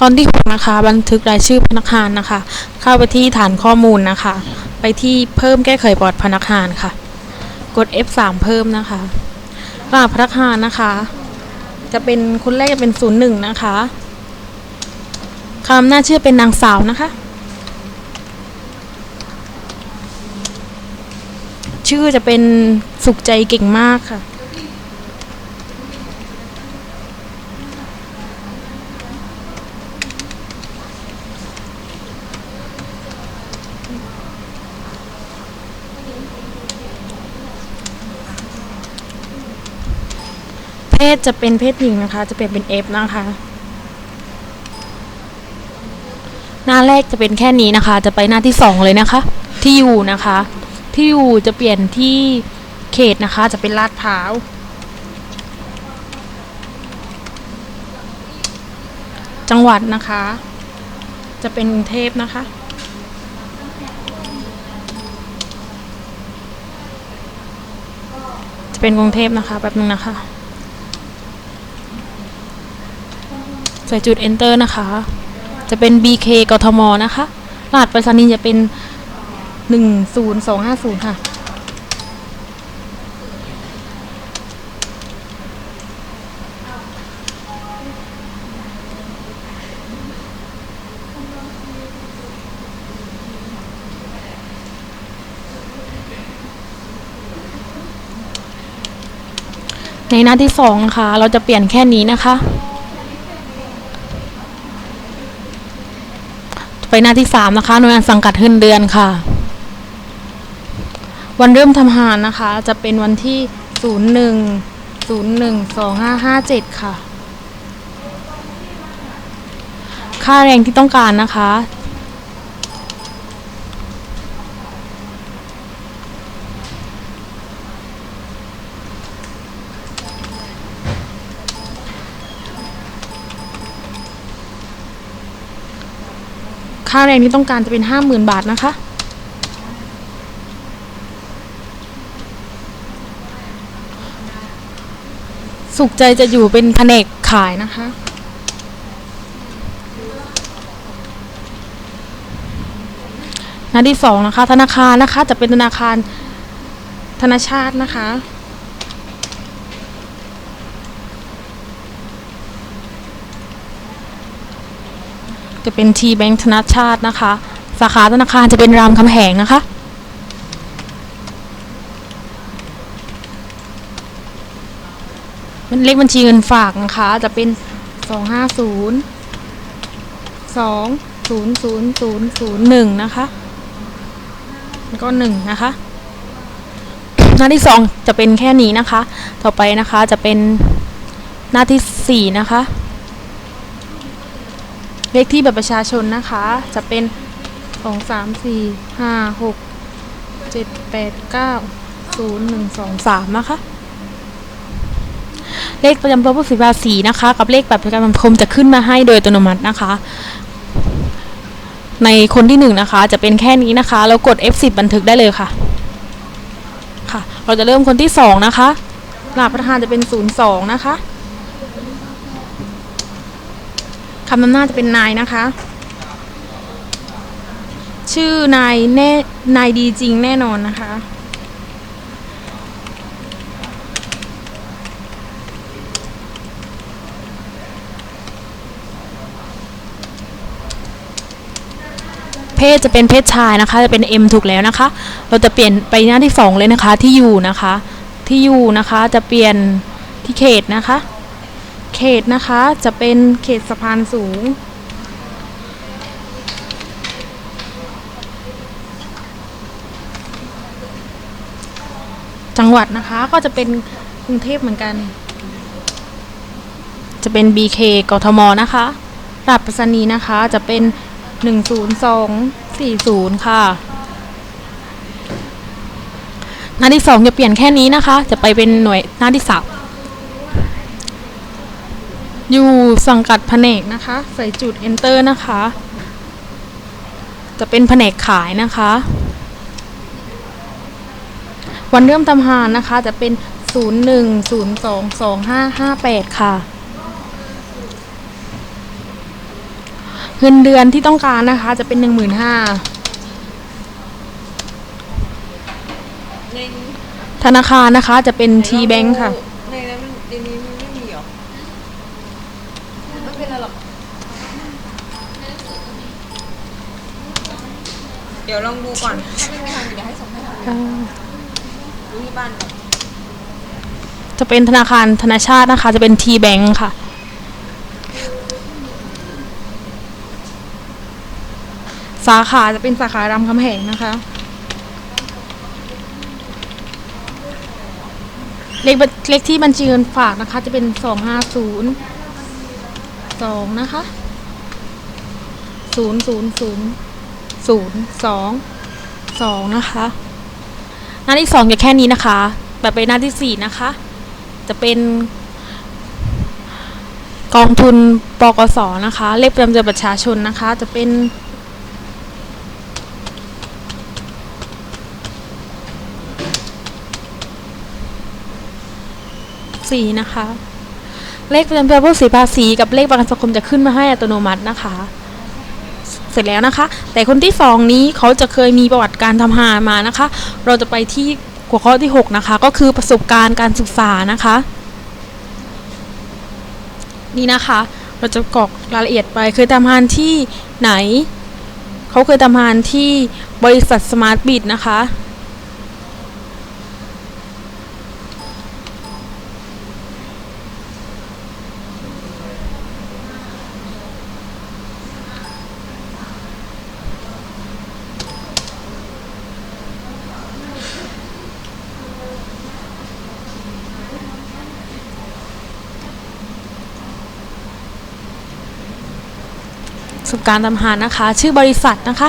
ตอนที่หกนะคะ บันทึกรายชื่อพนักงานนะคะ เข้าไปที่ฐานข้อมูลนะคะ ไปที่เพิ่มแก้ไขบอร์ดพนักงานค่ะ กด F3 เพิ่มนะคะรหัสพนักงานนะคะ จะเป็นคนแรกจะเป็น 01 นะคะคำหน้าชื่อเป็นนางสาวนะคะ ชื่อจะเป็นสุขใจเก่งมากค่ะ เพศจะเป็นเพศหญิงนะคะ จะเปลี่ยนเป็น F นะคะ หน้าแรกจะเป็นแค่นี้นะคะ จะไปหน้าที่สองเลยนะคะ ที่อยู่นะคะ ที่อยู่จะเปลี่ยนที่เขตนะคะ จะเป็นลาดพร้าวจังหวัดนะคะ จะเป็นกรุงเทพนะคะ จะเป็นกรุงเทพนะคะแป๊บนึงนะคะ ใส่จุด enter นะคะ จะเป็น BK กทมนะคะรหัสไปรษณีย์จะเป็น 10250 ค่ะ ในหน้าที่สองนะคะเราจะเปลี่ยนแค่นี้นะคะ ไปหน้าที่สามนะคะ หน่วยงานสังกัดเงินเดือนค่ะ วันเริ่มทำงานนะคะ จะเป็นวันที่ศูนย์หนึ่งศูนย์หนึ่งสองห้าห้าเจ็ดค่ะ ค่าแรงที่ต้องการนะคะ ค่าแรงที่ต้องการจะเป็นห้าหมื่นบาทนะคะ สุขใจจะอยู่เป็นแผนกขายนะคะหน้าที่สองนะคะ ธนาคารนะคะจะเป็นธนาคารธนาชาตินะคะ จะเป็น T Bank ธนาชาตินะคะ สาขาธนาคารจะเป็นรามคำแหงนะคะ เลขบัญชีเงินฝากนะคะ จะเป็น 250 2 0 0 0 0 1 นะคะ แล้วก็ 1 นะคะ หน้าที่ 2 จะเป็นแค่นี้นะคะ ต่อไปนะคะจะเป็นหน้าที่ 4 นะคะ เลขที่บัตรประชาชนนะคะ จะเป็นสองสามสี่ห้าหกเจ็ดแปดเก้าศูนย์หนึ่งสองสามนะคะ เลขประจำตัวผู้เสียภาษีนะคะ กับเลขบัตรประกันสังคมจะขึ้นมาให้โดยอัตโนมัตินะคะ ในคนที่หนึ่งนะคะ จะเป็นแค่นี้นะคะ แล้วกด F10 บันทึกได้เลยค่ะ ค่ะ เราจะเริ่มคนที่สองนะคะรหัสประธานจะเป็นศูนย์สองนะคะ คำนำหน้าจะเป็นนายนะคะ ชื่อนายแน่นายดีจริงแน่นอนนะคะ เพศจะเป็นเพศชายนะคะ จะเป็น M ถูกแล้วนะคะ เราจะเปลี่ยนไปหน้าที่สองเลยนะคะที่อยู่นะคะ ที่อยู่นะคะจะเปลี่ยนที่เขตนะคะ เขตนะคะจะเป็นเขตสะพานสูง จังหวัดนะคะก็จะเป็นกรุงเทพเหมือนกัน จะเป็น BK กทมนะคะรหัสไปรษณีย์นะคะจะเป็น 10240 ค่ะหน้าที่สองจะเปลี่ยนแค่นี้นะคะ จะไปเป็นหน่วยหน้าที่สาม อยู่สังกัดแผนกนะคะ ใส่จุด enter นะคะ จะเป็นแผนกขายนะคะ วันเริ่มทำงานนะคะ จะเป็น 01022558 ค่ะ เงินเดือนที่ต้องการนะคะ จะเป็นหนึ่งหมื่นห้าธนาคารนะคะจะเป็นทีแบงค์ค่ะ ในนั้นมันในนี้มันไม่มีหรอไม่เป็นไรหรอก เดี๋ยวลองดูก่อน ถ้าไม่มีทางเดี๋ยวให้ส่งให้ทางดูที่บ้านก่อนจะเป็นธนาคารธนาชาตินะคะ จะเป็นทีแบงค์ค่ะ สาขาจะเป็นสาขารามคำแหงนะคะ เลขบัญเลขที่บัญชีเงินฝากนะคะ จะเป็นสองห้าศูนย์สองนะคะศูนย์ศูนย์ศูนย์ ศูนย์สองสองนะคะ หน้าที่สองจะแค่นี้นะคะแบบไปหน้าที่สี่นะคะ จะเป็นกองทุนปกสนะคะ เลขประจำตัวประชาชนนะคะ จะเป็น สี่นะคะ เลขประจำตัวผู้เสียภาษีกับเลขประกันสังคมจะขึ้นมาให้อัตโนมัตินะคะ เสร็จแล้วนะคะ แต่คนที่สองนี้เขาจะเคยมีประวัติการทำหานมานะคะ เราจะไปที่หัวข้อที่ 6 นะคะ ก็คือประสบการณ์การศึกษานะคะ นี่นะคะ เราจะกรอกรายละเอียดไปเคยทำงานที่ไหน เขาเคยทำงานที่บริษัทสมาร์ทบิดนะคะ ประสบการณ์ทำงานนะคะ ชื่อบริษัทนะคะ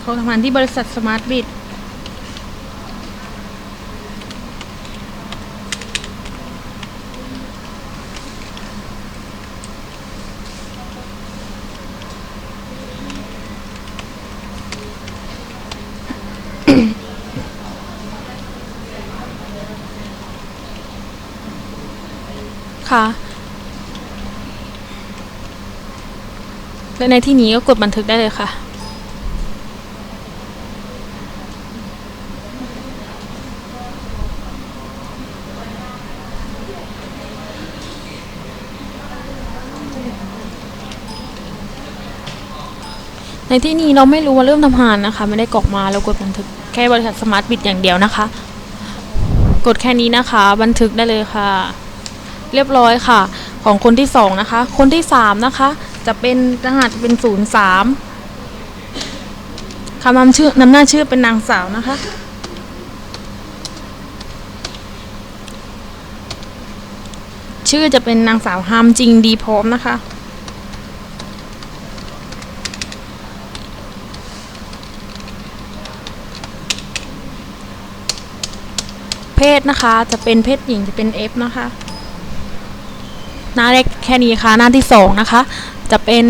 เขาทำงานที่บริษัทสมาร์ทบิดค่ะ และในที่นี้ก็กดบันทึกได้เลยค่ะ ในที่นี้เราไม่รู้ว่าเริ่มทำงานนะคะ ไม่ได้กรอกมาเรากดบันทึกแค่บริษัทสมาร์ทบิดอย่างเดียวนะคะ กดแค่นี้นะคะ บันทึกได้เลยค่ะ เรียบร้อยค่ะ ของคนที่สองนะคะ คนที่สามนะคะ จะเป็นรหัสเป็นศูนย์สามคำนำชื่อนำหน้าชื่อเป็นนางสาวนะคะ ชื่อจะเป็นนางสาวฮามจริงดีพร้อมนะคะเพศนะคะ จะเป็นเพศหญิงจะเป็น F นะคะ หน้าแรกแค่นี้ค่ะ หน้าที่สองนะคะ จะเป็น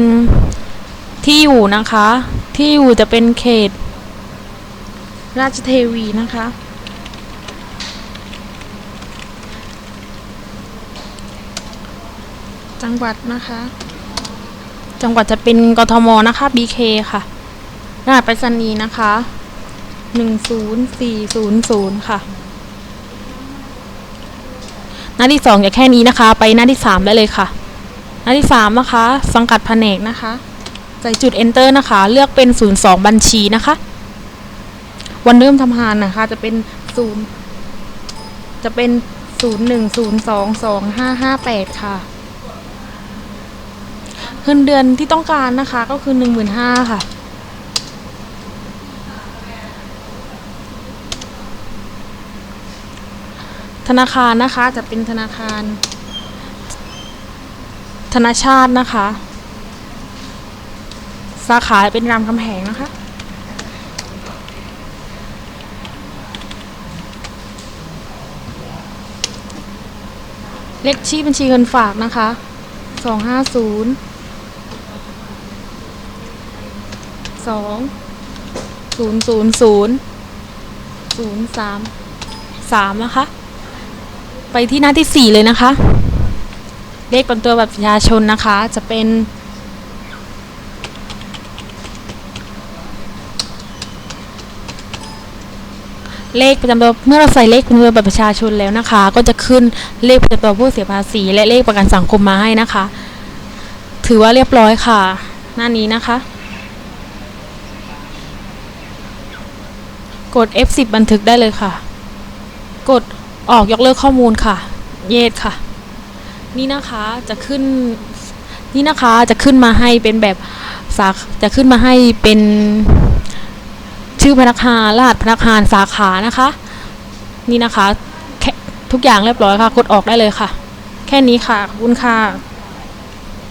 ที่อยู่นะคะ ที่อยู่จะเป็นเขต ราชเทวีนะคะ จังหวัดนะคะ จังหวัดจะเป็นกทมนะคะ BK ค่ะรหัสไปรษณีย์นะคะหนึ่งศูนย์สี่ศูนย์ศูนย์ค่ะ หน้าที่สองจะแค่นี้นะคะ ไปหน้าที่สามได้เลยค่ะ หน้าที่สามนะคะ สังกัดแผนกนะคะ ใส่จุด enter นะคะ เลือกเป็นศูนย์สองบัญชีนะคะ วันเริ่มทำงานนะคะ จะเป็นศูนย์จะเป็นศูนย์หนึ่งศูนย์สองสองห้าห้าแปดค่ะเงินเดือนที่ต้องการนะคะ ก็คือหนึ่งหมื่นห้าค่ะธนาคารนะคะจะเป็นธนาคาร ธนชาตินะคะ สาขาเป็นรามคำแหงนะคะ เลขที่บัญชีเงินฝากนะคะ สองห้าศูนย์สองศูนย์ศูนย์ศูนย์ศูนย์สามสามนะคะ ไปที่หน้าที่สี่เลยนะคะ เลขบนตัวบัตรประชาชนนะคะ จะเป็น เลขประจำตัวเมื่อเราใส่เลขประจำตัวบัตรประชาชนแล้วนะคะ ก็จะขึ้นเลขประจำตัวผู้เสียภาษี และเลขประกันสังคมมาให้นะคะ ถือว่าเรียบร้อยค่ะ หน้านี้นะคะ กด F10 บันทึกได้เลยค่ะ กดออกยกเลิกข้อมูลค่ะ เยดค่ะ นี่นะคะจะขึ้นนี่นะคะจะขึ้นมาให้เป็นแบบสาขจะขึ้นมาให้เป็นชื่อพนักงานรหัสพนักงานสาขานะคะ นี่นะคะทุกอย่างเรียบร้อยค่ะ กดออกได้เลยค่ะ แค่นี้ค่ะขอบคุณค่ะ